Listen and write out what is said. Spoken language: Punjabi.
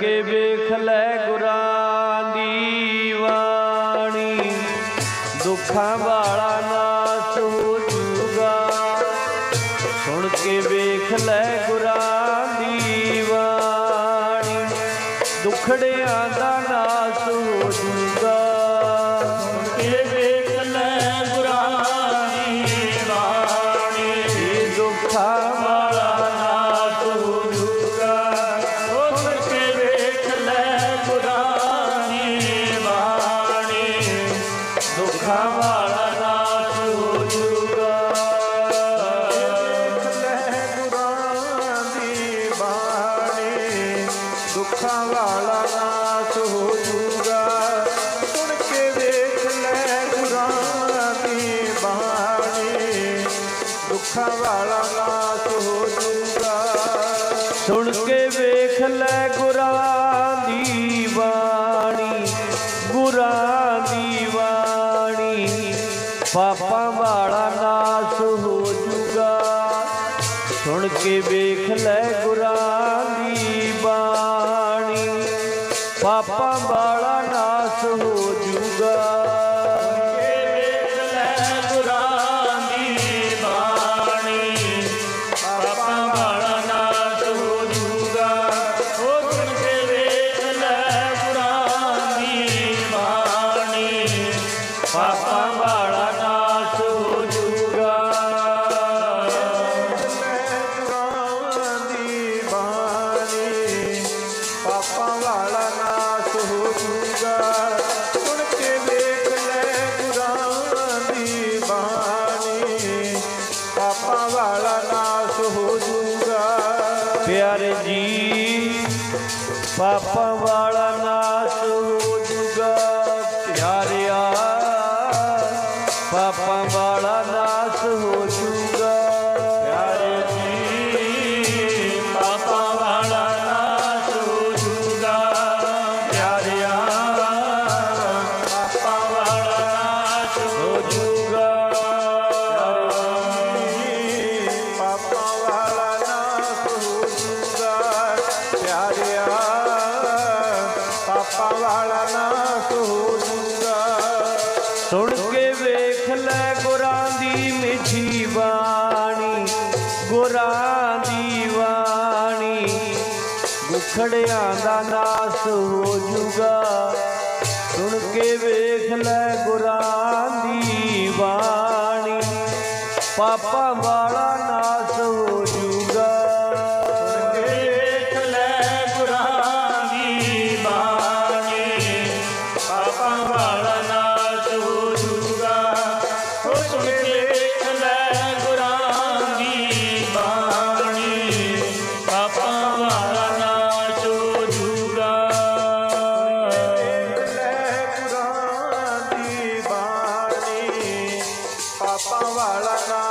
ਕੇ ਵੇਖ ਲੈ ਗੁਰਾਂ ਦੀ ਬਾਣੀ। ਦੁੱਖਾਂ ਵਾਲਾ ਨਾਸ ਹੋ ਜੂਗਾ ਸੁਣ ਕੇ ਵੇਖ ਲੈ ਗੁਰਾਂ ਦੀ ਬਾਣੀ। ਦੁਖੜਿਆਂ ਦਾ ਦੁੱਖਾਂ ਵਾਲਾ ਨਾਸ ਹੋ ਜੂਗਾ ਸੁਣ ਕੇ ਵੇਖ ਲੈ ਗੁਰਾਂ ਦੀ ਬਾਣੀ ਦੁੱਖਾਂ ਵਾਲਾ ਨਾਸ ਹੋ ਜੂਗਾ ਸੁਣ ਕੇ ਵੇਖ ਲੈ ਗੁਰਾਂ ਦੀ ਬਾਣੀ ਗੁਰਾਂ ਦੀ ਬਾਣੀ ਪਾਪਾਂ ਵਾਲਾ ਨਾਸ ਹੋ ਜੂਗਾ ਸੁਣ ਪਾਪਾਂ ਵਾਲਾ ਨਾਸ ਹੋ ਜੂਗਾ। ਕੇ ਨਾਸ ਹੋ ਜੂਗਾ। ਪਿਆਰੇ ਜੀ ਪਾਪਾਂ ਵਾਲਾ ਨਾਸ ਹੋ ਜੂਗਾ। ਪਿਆਰਿਆ ਪਾਪਾਂ ਕੇ ਵੇਖ ਲੈ ਗੁਰਾਂ ਦੀ ਮਿੱਠੀ ਬਾਣੀ, ਗੁਰਾਂ ਦੀ ਬਾਣੀ। ਗੁਖੜਿਆਂ ਦਾ ਨਾਸ ਹੋ ਜੂਗਾ, ਸੁਣ ਕੇ ਵੇਖ ਲੈ ਗੁਰਾਂ ਦੀ ਬਾਣੀ। ਪਾਪਾਂ ਵਾਲਾ ਵਾਲਾ ਨਾ